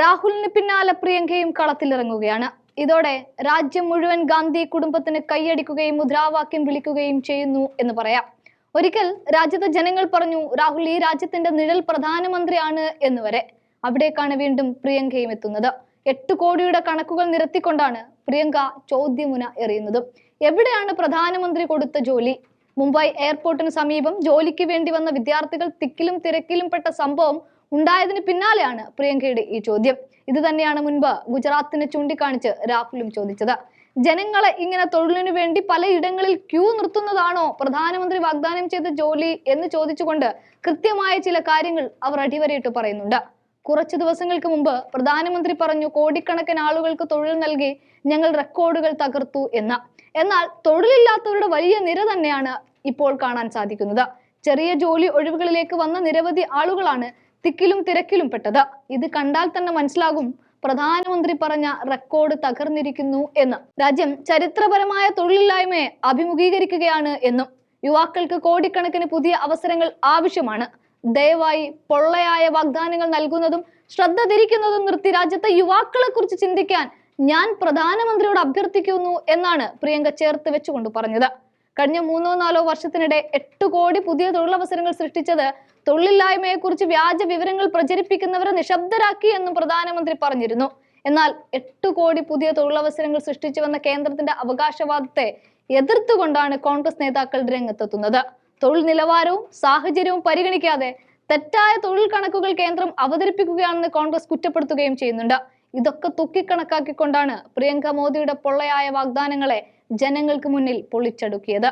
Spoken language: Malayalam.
രാഹുലിന് പിന്നാലെ പ്രിയങ്കയും കളത്തിലിറങ്ങുകയാണ്. ഇതോടെ രാജ്യം മുഴുവൻ ഗാന്ധി കുടുംബത്തിന് കൈയടിക്കുകയും മുദ്രാവാക്യം വിളിക്കുകയും ചെയ്യുന്നു എന്ന് പറയാം. ഒരിക്കൽ രാജ്യത്തെ ജനങ്ങൾ പറഞ്ഞു രാഹുൽ ഈ രാജ്യത്തിന്റെ നിഴൽ പ്രധാനമന്ത്രിയാണ് എന്ന് വരെ. അവിടേക്കാണ് വീണ്ടും പ്രിയങ്കയും എത്തുന്നത്. എട്ട് കോടിയുടെ കണക്കുകൾ നിരത്തിക്കൊണ്ടാണ് പ്രിയങ്ക ചോദ്യമുന എറിയുന്നതും. എവിടെയാണ് പ്രധാനമന്ത്രി കൊടുത്ത ജോലി? മുംബൈ എയർപോർട്ടിന് സമീപം ജോലിക്ക് വേണ്ടി വന്ന വിദ്യാർത്ഥികൾ തിക്കിലും തിരക്കിലും പെട്ട സംഭവം ഉണ്ടായതിന് പിന്നാലെയാണ് പ്രിയങ്കയുടെ ഈ ചോദ്യം. ഇത് തന്നെയാണ് മുൻപ് ഗുജറാത്തിനെ ചൂണ്ടിക്കാണിച്ച് രാഹുലും ചോദിച്ചത്. ജനങ്ങളെ ഇങ്ങനെ തൊഴിലിനു വേണ്ടി പലയിടങ്ങളിൽ ക്യൂ നിർത്തുന്നതാണോ പ്രധാനമന്ത്രി വാഗ്ദാനം ചെയ്ത ജോലി എന്ന് ചോദിച്ചുകൊണ്ട് കൃത്യമായ ചില കാര്യങ്ങൾ അവർ അടിവരയിട്ട് പറയുന്നുണ്ട്. കുറച്ചു ദിവസങ്ങൾക്ക് മുമ്പ് പ്രധാനമന്ത്രി പറഞ്ഞു കോടിക്കണക്കിന് ആളുകൾക്ക് തൊഴിൽ നൽകി ഞങ്ങൾ റെക്കോർഡുകൾ തകർത്തു എന്ന. എന്നാൽ തൊഴിലില്ലാത്തവരുടെ വലിയ നിര തന്നെയാണ് ഇപ്പോൾ കാണാൻ സാധിക്കുന്നത്. ചെറിയ ജോലി ഒഴിവുകളിലേക്ക് വന്ന നിരവധി ആളുകളാണ് തിക്കിലും തിരക്കിലും പെട്ടത്. ഇത് കണ്ടാൽ തന്നെ മനസ്സിലാകും പ്രധാനമന്ത്രി പറഞ്ഞ റെക്കോർഡ് തകർന്നിരിക്കുന്നു എന്ന്. രാജ്യം ചരിത്രപരമായ തൊഴിലില്ലായ്മയെ അഭിമുഖീകരിക്കുകയാണ് എന്നും. യുവാക്കൾക്ക് കോടിക്കണക്കിന് പുതിയ അവസരങ്ങൾ ആവശ്യമാണ്. ദയവായി പൊള്ളയായ വാഗ്ദാനങ്ങൾ നൽകുന്നതും ശ്രദ്ധ തിരിക്കുന്നതും നിർത്തി രാജ്യത്തെ യുവാക്കളെ കുറിച്ച് ചിന്തിക്കാൻ ഞാൻ പ്രധാനമന്ത്രിയോട് അഭ്യർത്ഥിക്കുന്നു എന്നാണ് പ്രിയങ്ക ചേർത്ത് വെച്ചുകൊണ്ട് പറഞ്ഞത്. കഴിഞ്ഞ മൂന്നോ നാലോ വർഷത്തിനിടെ എട്ട് കോടി പുതിയ തൊഴിലവസരങ്ങൾ സൃഷ്ടിച്ചത് തൊഴിലില്ലായ്മയെക്കുറിച്ച് വ്യാജ വിവരങ്ങൾ പ്രചരിപ്പിക്കുന്നവരെ നിശബ്ദരാക്കി എന്നും പ്രധാനമന്ത്രി പറഞ്ഞിരുന്നു. എന്നാൽ എട്ട് കോടി പുതിയ തൊഴിലവസരങ്ങൾ സൃഷ്ടിച്ചുവെന്ന കേന്ദ്രത്തിന്റെ അവകാശവാദത്തെ എതിർത്തുകൊണ്ടാണ് കോൺഗ്രസ് നേതാക്കൾ രംഗത്തെത്തുന്നത്. തൊഴിൽ നിലവാരവും സാഹചര്യവും പരിഗണിക്കാതെ തെറ്റായ തൊഴിൽ കണക്കുകൾ കേന്ദ്രം അവതരിപ്പിക്കുകയാണെന്ന് കോൺഗ്രസ് കുറ്റപ്പെടുത്തുകയും ചെയ്യുന്നുണ്ട്. ഇതൊക്കെ തൂക്കിക്കണക്കാക്കിക്കൊണ്ടാണ് പ്രിയങ്ക മോദിയുടെ പൊള്ളയായ വാഗ്ദാനങ്ങളെ ജനങ്ങൾക്ക് മുന്നിൽ പൊളിച്ചടുക്കിയത്